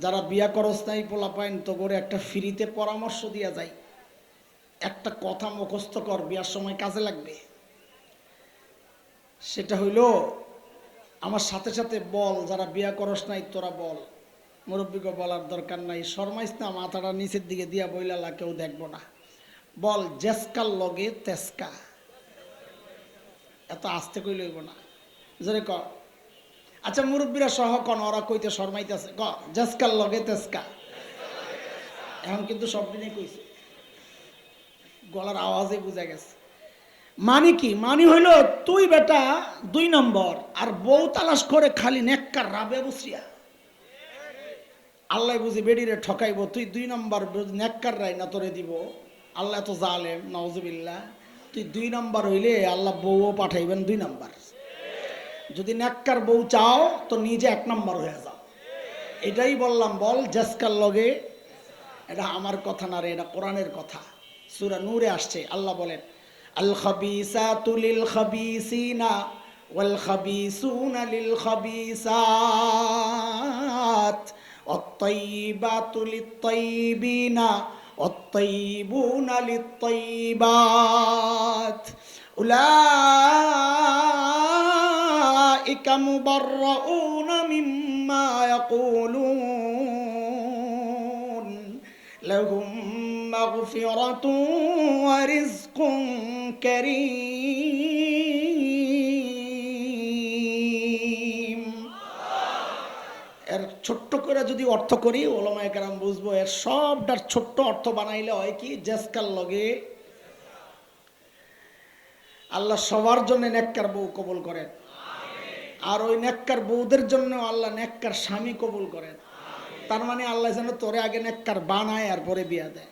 যারা বিয়া করস নাই পোলা পাইন তো করে একটা ফ্রিতে পরামর্শ দিয়া যায়। একটা কথা মুখস্থ কর, বিয়ার সময় কাজে লাগবে। সেটা হইল, আমার সাথে সাথে বল, যারা বিয়া করস নাই, তোরা বল। মুরব্বীকে বলার দরকার নাই। শর্মাইস না, মাথাটা নিচের দিকে দিয়া বইলালা কেউ দেখব না। বল, জেসকার লগে তেসকা। এত আস্তে কই লইব না। জোরে ক। আচ্ছা মুরব্বীরা সহ কন, ওরা কইতে শর্মাইতেছে, ক জেসকার লগে তেসকা। এখন কিন্তু সব দিনে কইছে। গলার আওয়াজে বোঝা গেছে। মানে কি? মানে হইল, তুই বেটা দুই নম্বর, আর বউ তালাশ করে খালি নেককার রাবে বসিয়া আল্লাহ বুঝি বেডিরে ঠকাইব, তুই দুই নম্বর নেককার রাই না তোরে দিব, আল্লাহ তো জালেম নওজবিল্লা তুই দুই নম্বর হইলে আল্লাহ বউও পাঠাইবেন দুই নম্বর। যদি নেককার বউ চাও তো নিজে এক নম্বর হয়ে যাও এটাই বললাম বল জেসকার লগে এটা আমার কথা না রে এটা কোরআনের কথা সুরা নূরে আসছে আল্লাহ বলেন আল খাবিসাতু লিল খাবিসিনা ওয়াল খাবিসুনা লিল খাবিসাত والطيبات للطيبين والطيبون للطيبات أولئك مبرؤون مما يقولون لهم مغفرة ورزق كريم এর ছোট্ট করে যদি অর্থ করি ওলামায় কেরাম বুঝবো এর সবটার ছোট্ট অর্থ বানাইলে হয় কি জেসকার লগে আল্লাহ সবার জন্য নেককার বউ কবুল করেন আর ওই নেককার বউদের জন্য আল্লাহ নেককার স্বামী কবুল করেন। তার মানে আল্লাহ যেন তোরে আগে নেককার বানায় আর পরে বিয়া দেয়।